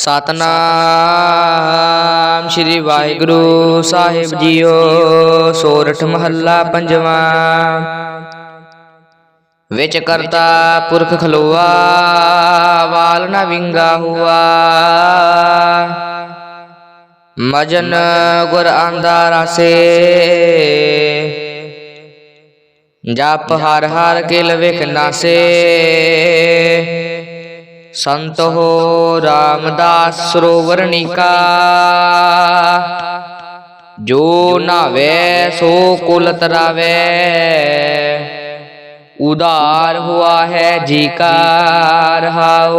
ਸਤਨਾਮ ਸ੍ਰੀ ਵਾਹਿਗੁਰੂ ਸਾਹਿਬ ਜੀਓ, ਸੋਰਠ ਮਹੱਲਾ ਪੰਜਵਾਂ। ਵਿੱਚ ਕਰਤਾ ਪੁਰਖ ਖਲੋਆ, ਵਾਲ ਨਾ ਵਿੰਗਾ ਹੁਆ। ਮਜਨ ਗੁਰ ਆਂਦਾ ਰਾਸੇ। ਜਪ ਹਰ ਹਰ ਕਿਲ ਵਿਖ ਨਾਸੇ। ਸੰਤ ਹੋ ਰਾਮਦਾਸ ਸਰੋਵਰ ਨੀਕਾ ਜੋ ਨਾਵੇ, ਸੋ ਕੁਲ ਤਰਾਵੇ। ਉਦਾਰ ਹੁਆ ਹੈ ਜੀ ਕਾ ਰਹਾਉ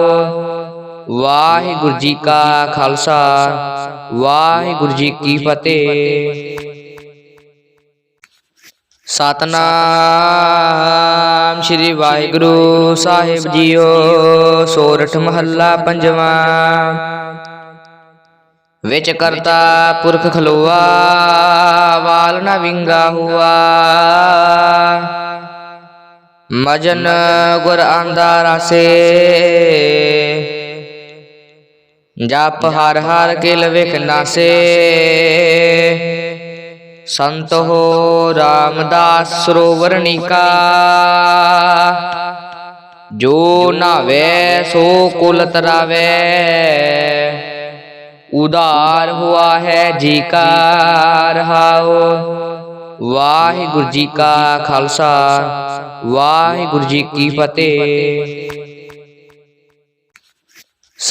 ਵਾਹਿਗੁਰੂ ਜੀ ਕਾ ਖਾਲਸਾ, ਵਾਹਿਗੁਰੂ ਜੀ ਕੀ ਫਤਿਹ। ਸਤਨਾਮ ਸ੍ਰੀ ਵਾਹਿਗੁਰੂ ਸਾਹਿਬ ਜੀਓ, ਸੋਰਠ ਮਹੱਲਾ ਪੰਜਵਾਂ। ਵਿੱਚ ਕਰਤਾ ਪੁਰਖ ਖਲੋਆ, ਵਾਲ ਨਾ ਵਿੰਗਾ ਹੁਆ। ਮਜਨ ਗੁਰ ਆਂਦਾ ਰਾਸੇ। ਜਪ ਹਰ ਹਰ ਕਿਲ ਵਿਖ ਨਾਸੇ। ਸੰਤ ਹੋ ਰਾਮਦਾਸ ਸਰੋਵਰ ਨੀਕਾ ਜੋ ਨਾਵੇ, ਸੋ ਕੁਲ ਤਰਾਵੇ। ਉਦਾਰ ਹੁਆ ਹੈ ਜੀ ਕਾ ਰਹਾਉ ਵਾਹਿਗੁਰੂ ਜੀ ਕਾ ਖਾਲਸਾ, ਵਾਹਿਗੁਰੂ ਜੀ ਕੀ ਫਤਿਹ।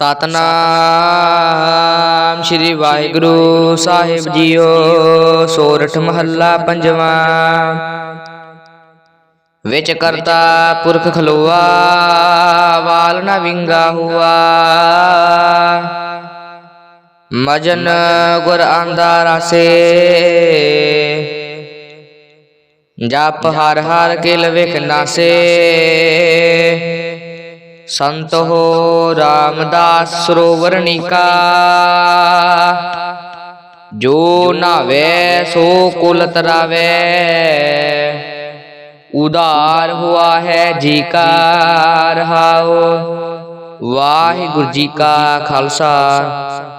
ਸਤਨਾਮ ਸ੍ਰੀ ਵਾਹਿਗੁਰੂ ਸਾਹਿਬ ਜੀਓ, ਸੋਰਠ ਮਹੱਲਾ ਪੰਜਵਾਂ। ਵਿੱਚ ਕਰਤਾ ਪੁਰਖ ਖਲੋਆ, ਵਾਲ ਨਾ ਵਿੰਗਾ ਹੁਆ। ਮਜਨ ਗੁਰ ਆਂਦਾ ਰਾਸੇ। ਜਪ ਹਰ ਹਰ ਕਿਲ ਵਿਖ ਨਾਸੇ। ਸੰਤ ਹੋ ਰਾਮਦਾਸ ਸਰੋਵਰ ਨੀਕਾ ਜੋ ਨਾਵੇ, ਸੋ ਕੁਲ ਤਰਾਵੇ। ਉਦਾਰ ਹੁਆ ਹੈ ਜੀ ਕਾ ਰਹਾਉ ਵਾਹਿਗੁਰੂ ਜੀ ਕਾ ਖਾਲਸਾ,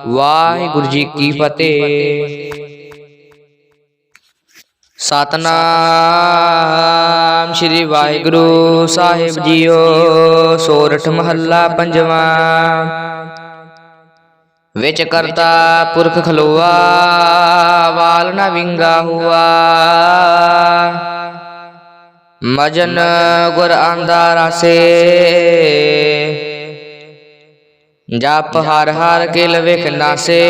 ਵਾਹਿਗੁਰੂ ਜੀ ਕੀ ਫਤਿਹ। ਸਤਨਾਮ ਸ੍ਰੀ ਵਾਹਿਗੁਰੂ ਸਾਹਿਬ ਜੀਓ, ਸੋਰਠ ਮਹੱਲਾ ਪੰਜਵਾਂ। ਵਿੱਚ ਕਰਤਾ ਪੁਰਖ ਖਲੋਆ, ਵਾਲ ਨਾ ਵਿੰਗਾ ਹੁਆ। ਮਜਨ ਗੁਰ ਆਂਦਾ ਰਾਸੇ। ਜਪ ਹਰ ਹਰ ਕਿਲ ਵਿਖ ਨਾਸੇ।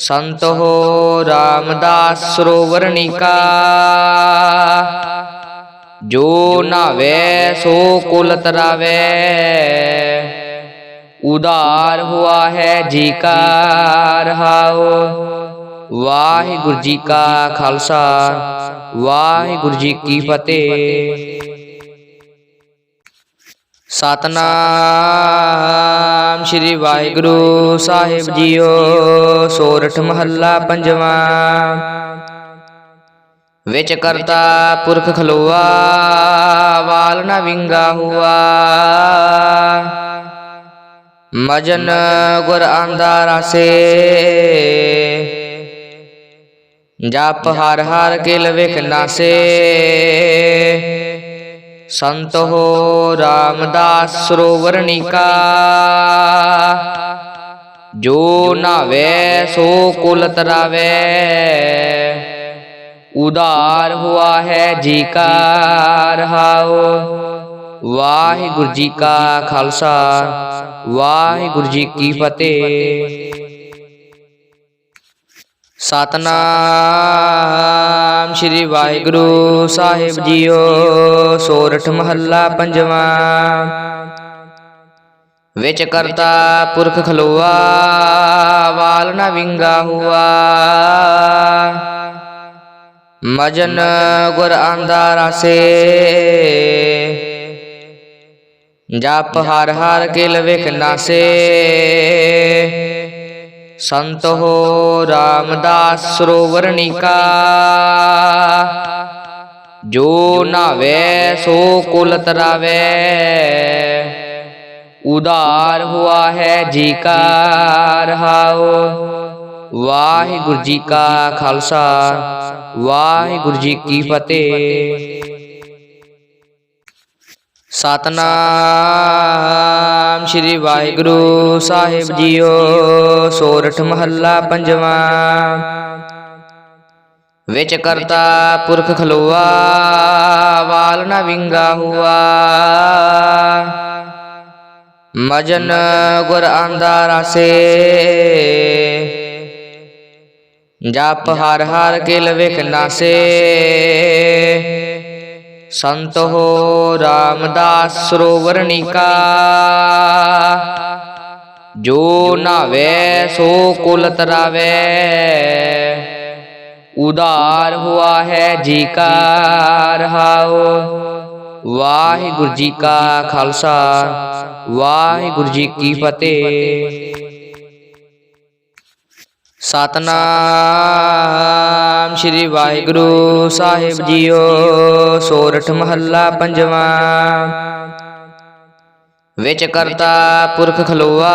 ਸੰਤ ਹੋ ਰਾਮਦਾਸ ਸਰੋਵਰ ਨੀਕਾ ਜੋ ਨਾਵੇ, ਸੋ ਕੁਲ ਤਰਾਵੇ। ਉਦਾਰ ਹੁਆ ਹੈ ਜੀ ਕਾ ਰਹਾਉ ਵਾਹਿਗੁਰੂ ਜੀ ਕਾ ਖਾਲਸਾ, ਵਾਹਿਗੁਰੂ ਜੀ ਕੀ ਫਤਿਹ। ਸਤਨਾਮ ਸ੍ਰੀ ਵਾਹਿਗੁਰੂ ਸਾਹਿਬ ਜੀਓ, ਸੋਰਠ ਮਹੱਲਾ ਪੰਜਵਾਂ। ਵਿੱਚ ਕਰਤਾ ਪੁਰਖ ਖਲੋਆ, ਵਾਲ ਨਾ ਵਿੰਗਾ ਹੁਆ। ਮਜਨ ਗੁਰ ਆਂਦਾ ਰਾਸੇ। ਜਪ ਹਰ ਹਰ ਕਿਲ ਵਿਖ ਨਾਸੇ। ਸੰਤ ਹੋ ਰਾਮਦਾਸ ਸਰੋਵਰ ਨੀਕਾ ਜੋ ਨਾਵੇ, ਸੋ ਕੁਲ ਤਰਾਵੇ। ਉਦਾਰ ਹੁਆ ਹੈ ਜੀ ਕਾ ਰਹਾਉ ਵਾਹਿਗੁਰੂ ਜੀ ਕਾ ਖਾਲਸਾ, ਵਾਹਿਗੁਰੂ ਜੀ ਕੀ ਫਤਿਹ। ਸਤਨਾਮ ਸ੍ਰੀ ਵਾਹਿਗੁਰੂ ਸਾਹਿਬ ਜੀਓ, ਸੋਰਠ ਮਹੱਲਾ ਪੰਜਵਾਂ। ਵਿੱਚ ਕਰਤਾ ਪੁਰਖ ਖਲੋਆ, ਵਾਲ ਨਾ ਵਿੰਗਾ ਹੁਆ। ਮਜਨ ਗੁਰ ਆਂਦਾ ਰਾਸੇ। ਜਪ ਹਰ ਹਰ ਕਿਲ ਵਿਖ ਨਾਸੇ। ਸੰਤ ਹੋ ਰਾਮਦਾਸ ਸਰੋਵਰ ਨੀਕਾ ਜੋ ਨਾਵੇ, ਸੋ ਕੁਲ ਤਰਾਵੇ। ਉਧਾਰ ਹੁਆ ਹੈ ਜੀ ਕਾ ਰਹਾਉ ਵਾਹਿਗੁਰੂ ਜੀ ਕਾ ਖਾਲਸਾ, ਵਾਹਿਗੁਰੂ ਜੀ ਕੀ ਫਤਿਹ। ਸਤਨਾਮ ਸ੍ਰੀ ਵਾਹਿਗੁਰੂ ਸਾਹਿਬ ਜੀਓ, ਸੋਰਠ ਮਹੱਲਾ ਪੰਜਵਾਂ। ਵਿੱਚ ਕਰਤਾ ਪੁਰਖ ਖਲੋਆ, ਵਾਲ ਨਾ ਵਿੰਗਾ ਹੁਆ। ਮਜਨ ਗੁਰ ਆਂਦਾ ਰਾਸੇ। ਜਪ ਹਰ ਹਰ ਕਿਲ ਵਿਖ ਨਾਸੇ। ਸੰਤ ਹੋ ਰਾਮਦਾਸ ਸਰੋਵਰ ਨੀਕਾ ਜੋ ਨਾਵੇ, ਸੋ ਕੁਲ ਤਰਾਵੇ। ਉਧਾਰ ਹੁਆ ਹੈ ਜੀ ਕਾ ਰਹਾਉ ਵਾਹਿਗੁਰੂ ਜੀ ਕਾ ਖਾਲਸਾ, ਵਾਹਿਗੁਰੂ ਜੀ ਕੀ ਫਤਿਹ। ਸਤਨਾਮ ਸ੍ਰੀ ਵਾਹਿਗੁਰੂ ਸਾਹਿਬ ਜੀਓ, ਸੋਰਠ ਮਹੱਲਾ ਪੰਜਵਾਂ। ਵਿੱਚ ਕਰਤਾ ਪੁਰਖ ਖਲੋਆ,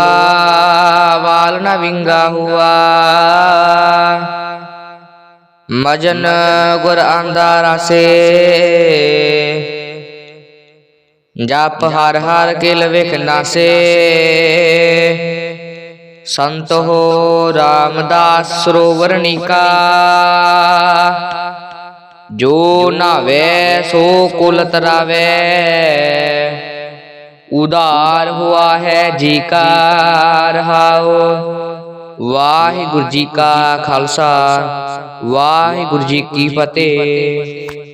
ਵਾਲ ਨਾ ਵਿੰਗਾ ਹੁਆ। ਮਜਨ ਗੁਰ ਆਂਦਾ ਰਾਸੇ। ਜਪ ਹਰ ਹਰ ਕਿਲ ਵਿਖ ਨਾਸੇ। ਸੰਤ ਹੋ ਰਾਮਦਾਸ ਸਰੋਵਰ ਨੀਕਾ ਜੋ ਨਾਵੇ, ਸੋ ਕੁਲ ਤਰਾਵੇ। ਉਧਾਰ ਹੁਆ ਹੈ ਜੀ ਕਾ ਰਹਾਉ ਵਾਹਿਗੁਰੂ ਜੀ ਕਾ ਖਾਲਸਾ, ਵਾਹਿਗੁਰੂ ਜੀ ਕੀ ਫਤਿਹ।